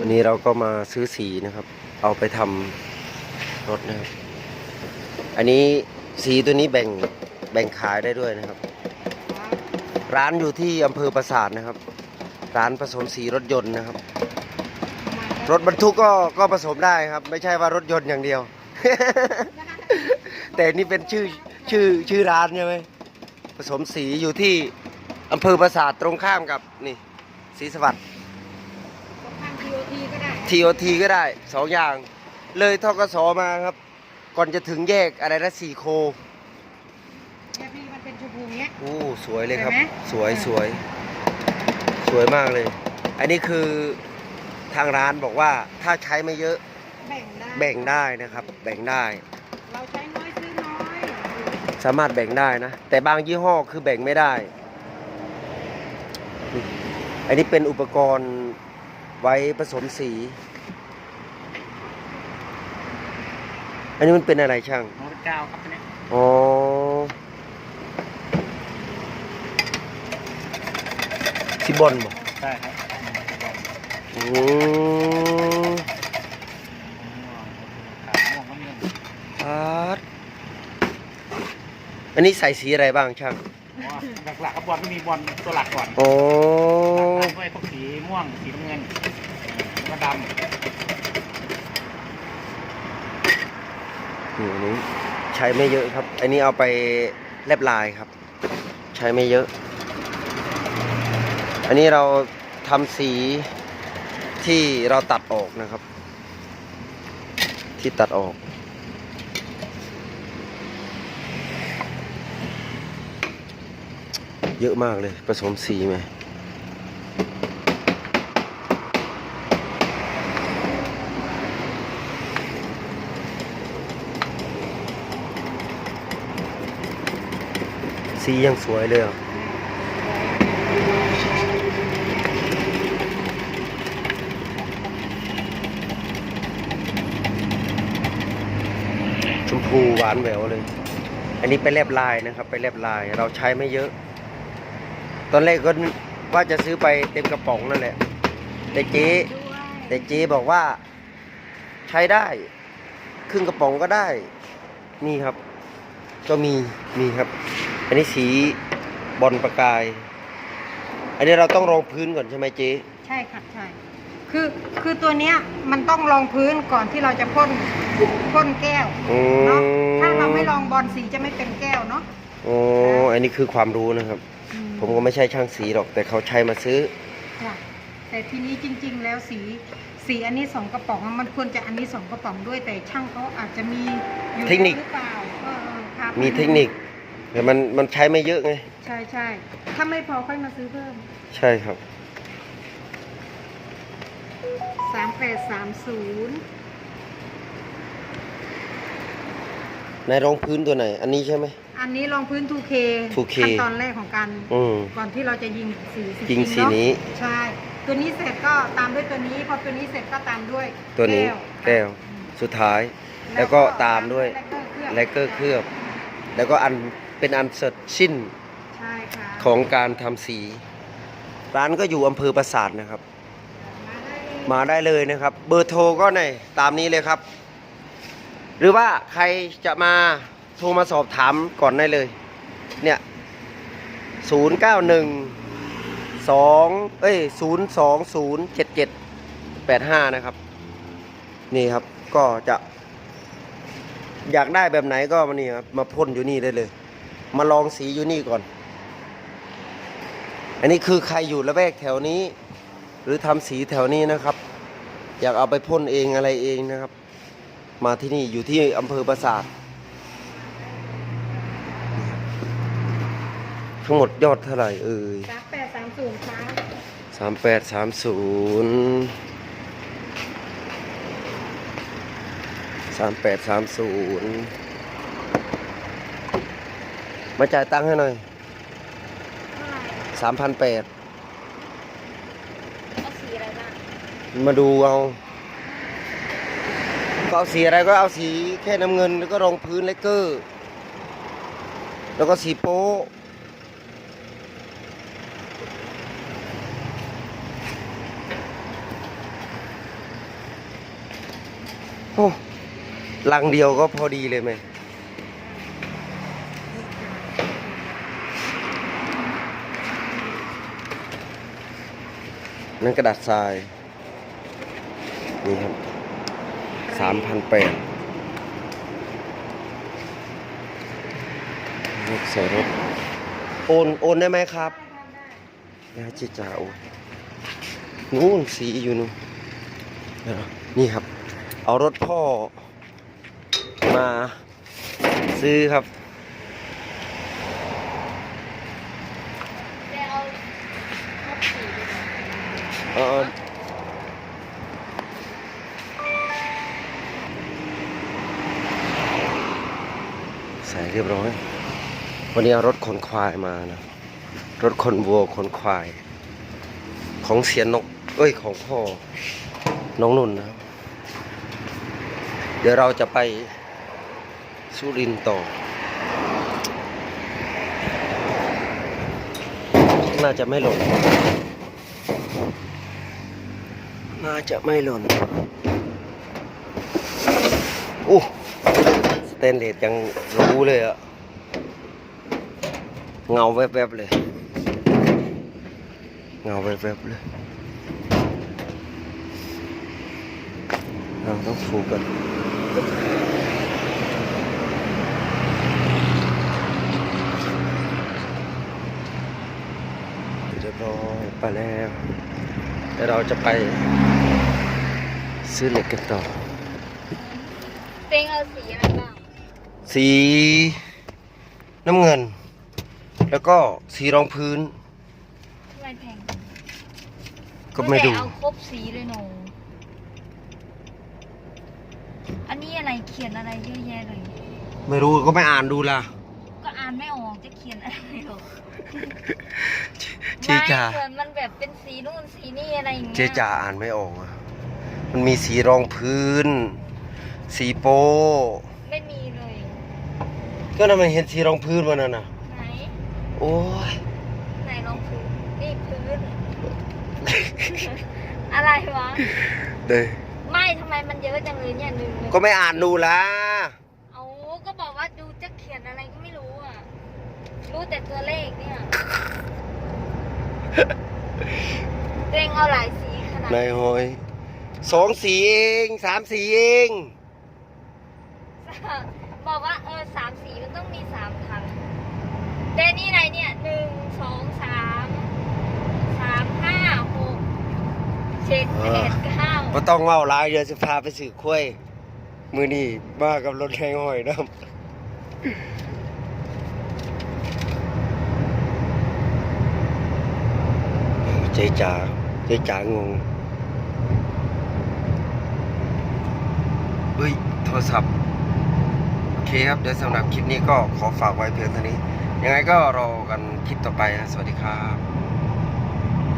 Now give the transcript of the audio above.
วันนี้เราก็มาซื้อสีนะครับ เอาไปทำรถนะครับ อันนี้สีตัวนี้แบ่งแบ่งขายได้ด้วยนะครับ ร้านอยู่ที่อำเภอปราสาทนะครับ ร้านผสมสีรถยนต์นะครับ รถบรรทุกก็ก็ผสมได้ครับ ไม่ใช่ว่ารถยนต์อย่างเดียว แต่นี่เป็นชื่อชื่อชื่อร้านใช่ไหมผสมสีอยู่ที่อำเภอปราสาทตรงข้ามกับนี่สีสวัสดิ์ ทางทีโอทีก็ได้ TOT ก็ได้สองอย่าง เลยทกสมาครับ ก่อนจะถึงแยกอะไรนะสี่โคเนี่ยพี่มันเป็นชมพูเนี้ย โอ้สวยเลยครับเห็นไหมสวยเออสวย สวยมากเลย อันนี้คือทางร้านบอกว่าถ้าใช้ไม่เยอะแบ่งได้แบ่งได้นะครับ แบ่งได้ เราใช้น้อยซื้อน้อยสามารถแบ่งได้นะ แต่บางยี่ห้อคือแบ่งไม่ได้นี่อันนี้เป็นอุปกรณ์ ไว้ผสมสี อันนี้มันเป็นอะไรช่างโน้ตเก้าครับตัวนี้อ๋อที่บอลบอกใช่ครับอืมขาวม่วงน้ำเงินครับอันนี้ใส่สีอะไรบ้างช่างอ๋อหลักๆกับบอลไม่มีบอลตัวหลักก่อนอ๋อตามด้วยพวกสีม่วงสีน้ำเงิน แล้วก็ดนี่อันนี้ใช้ไม่เยอะครับ อันนี้เอาไปแลบลายครับ ใช้ไม่เยอะ อันนี้เราทำสีที่เราตัดออกนะครับ ที่ตัดออกเยอะมากเลยผสมสีไหม สียังสวยเลยอะชมพูหวานแหววเลย อันนี้ไปแลบลายนะครับ ไปแลบลายเราใช้ไม่เยอะ ตอนแรกก็ว่าจะซื้อไปเต็มกระป๋องนั่นแหละ แต่เจ๊แต่เจ๊บอกว่าใช้ได้ ครึ่งกระป๋องก็ได้ นี่ครับ ก็มี มีครับ อันนี้สีบอลประกาย อันนี้เราต้องรองพื้นก่อนใช่ไหมเจ๊ใช่ค่ะใช่ คือคือตัวเนี้ยมันต้องรองพื้นก่อนที่เราจะพ่นพ่นแก้วอืเนาะถ้าเราไม่ลองบอลสีจะไม่เป็นแก้วเนาะโอ้อันนี้คือความรู้นะครับ อืผมก็ไม่ใช่ช่างสีหรอก แต่เขาใช้มาซื้อค่ะแต่ทีนี้จริง ๆ แล้วสีสีอันนี้สองกระป๋องอะมันควรจะอันนี้สองกระป๋องด้วยแต่ช่างเขาอาจจะมีอยู่เทคนิค หรือเปล่าเออเออครับมีเทคนิค แต่มันมันใช้ไม่เยอะไง ใช่ใช่ถ้าไม่พอค่อยมาซื้อเพิ่มใช่ครับ สามแปดสามศูนย์ในรองพื้นตัวไหน อันนี้ใช่ไหม อันนี้ลองพื้น 2K 2K ขั้นตอนแรกของการอืม ก่อนที่เราจะยิงสียิงสีเอะนี้ ใช่ ตัวนี้เสร็จก็ตามด้วยตัวนี้พอตัวนี้เสร็จก็ตามด้วยตัวนี้แก้วสุดท้าย แล้วก็ตามด้วยแลกเกอร์เคลือบ แล้วก็อัน เป็นอันเสร็จสิ้นใช่ค่ะของการทำสี ร้านก็อยู่อำเภอปราสาทนะครับ มาได้เลยมาได้เลยนะครับ เบอร์โทรก็ในตามนี้เลยครับ หรือว่าใครจะมาโทรมาสอบถามก่อนได้เลย เนี่ยศูนย์เก้าหนึ่งสองเอ้ยศูนย์สองศูนย์เจ็ดเจ็ดแปดห้านะครับ นี่ครับก็จะ อยากได้แบบไหนก็มานี่ครับมาพ่นอยู่นี่ได้เลย มาลองสีอยู่นี่ก่อน อันนี้คือใครอยู่ละแวกแถวนี้ หรือทำสีแถวนี้นะครับ อยากเอาไปพ่นเองอะไรเองนะครับ มาที่นี่อยู่ที่อำเภอปราสาททั้งหมดยอดเท่าไหร่เอ่ยสามแปดสามศูนย์ครับสามแปดสามศูนย์สามแปดสามศูนย์ มาจ่ายตังค์ให้หน่อยสามพันแปดมาดูเอาก็เอาสีอะไรก็เอาสีแค่น้ำเงินแล้วก็รองพื้นเลกเกอร์ แล้วก็สีโป๊โอ้ลังเดียวก็พอดีเลยไหม นั่นกระดาษทราย นี่ครับสามพันแปดรถใส่รถ โอน โอนได้ไหมครับได้จิจ่าโอนนู่นสีอยู่นู่นนี่ครับ เอารถพ่อมาซื้อครับ แต่เอาครบสีดีกว่า เออใส่เรียบร้อย วันนี้เอารถขนควายมานะ รถขนวัวขนควาย ของเสียนก เอ้ยของพ่อ น้องนุ่นนะ เดี๋ยวเราจะไปสุรินต์ต่อ น่าจะไม่หล่น น่าจะไม่หล่นโอ้สเตนเลสยังรู้เลยอะเงาแวบๆเลย เงาแวบๆเลยเราต้องฟูกันเรียบร้อยไปแล้ว ดี๋ยวเราจะไปซื้อเหล็กกันต่อเต็งเอาสีอะไรบ้าง สีน้ำเงิน แล้วก็สีรองพื้น ทำไมแพงก็ไม่ดูแต่เอาครบสีเลยหนูอันนี้อะไรเขียนอะไรเยอะแยะเลย ไม่รู้ก็ไม่อ่านดูล่ะ ก็อ่านไม่ออกจะเขียนอะไรหรอก เจจ่าไม่เหมือนมันแบบเป็นสีนู่นสีนี่อะไรอย่างเงี้ย เจจ่าอ่านไม่ออกอะมันมีสีรองพื้น สีโปไม่มีเลย ก็นั่นมันเห็นสีรองพื้นวันนั้นน่ะ ไหน โอ้ย ไหนลองพื้น นี่พื้น อะไรวะ เด้ยไม่ทำไมมันเยอะจังเลยเนี่ยหนึ่งหนึ่งก็ไม่อ่านดูล่ะเอาก็บอกว่าดูจะเขียนอะไรก็ไม่รู้อะ รู้แต่ตัวเลขเนี่ยตัว เองเอาหลายสีขนาดนายหอยสองสีเองสามสีเอง บอกว่าเออสามสีมันต้องมีสามครั้งแต่นี่อะไรเนี่ยหนึ่งสองสามสามห้าหกเจ็ดแปดเก้าก็ต้องเว่าหลายเดี๋ยวจะพาไปสื่อคุ้ยมือนี่มากับรถแทงหอยน้ำ จ๊จ๋าเจ๊จ๋างงเฮ้ยโทรศัพท์ โอเคครับเดี๋ยวสำหรับคลิปนี้ก็ขอฝากไว้เพียงเท่านี้ ยังไงก็รอกันคลิปต่อไปนะ สวัสดีครับ